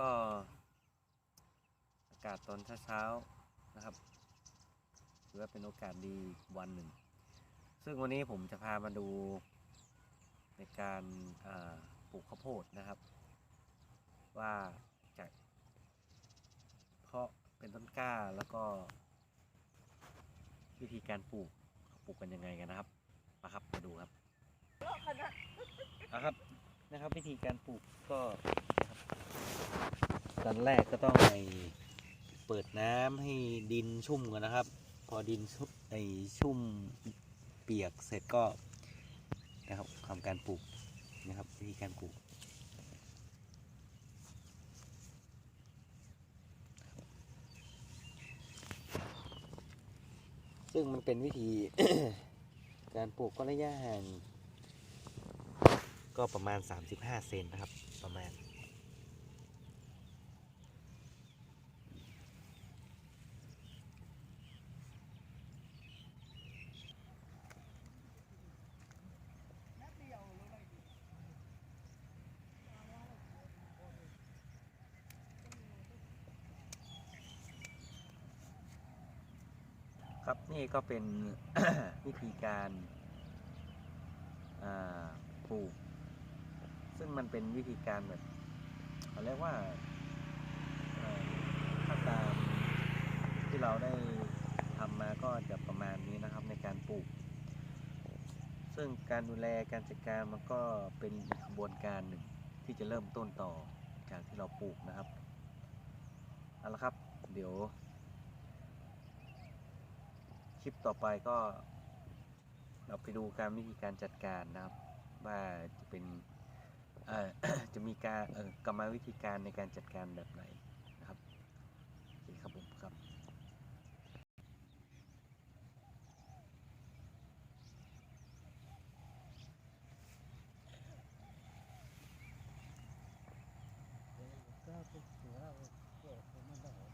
ก็อากาศตอนเช้าๆนะครับถือว่าเป็นโอกาสดีวันหนึ่ง ซึ่งวันนี้ผมจะพามาดูในการอ่าปลูกข้าวโพดนะครับ ว่าจะเพาะเป็นต้นกล้าแล้วก็ วิธีการปลูกปลูกกันยังไงกันนะครับมาครับมาดูครับเอาครับนะครับวิธีการปลูกก็นะครับ ตอนแรกก็ต้องไปเปิดน้ำให้ดินชุ่มก่อนนะครับ พอดินชุ่มไอชุ่มเปียกเสร็จก็นะครับทำการปลูกนะครับวิธีการปลูกซึ่งมันเป็นวิธี การปลูกก็ระยะห่างก็ประมาณ 35 เซนนะครับประมาณ ครับนี่ก็เป็น วิธีการาปลูก ซึ่งมันเป็นวิธีการแบบเขาเรียกว่าถ้าตามที่เราได้ทำมาก็จะประมาณนี้นะครับในการปลูก ซึ่งการดูแลการจัดการมันก็เป็นกระบวนการหนึ่งที่จะเริ่มต้นต่อจากที่เราปลูกนะครับเอาละครับ เดี๋ยว ลิปต่อไปก็เราไปดูการวิธีการจัดการนะครับ ว่าจะเป็นจะมีการเอ่อกรรมวิธีการในการจัดการแบบไหนนะครับโอเคครับผมครับก็ถือว่าโอเค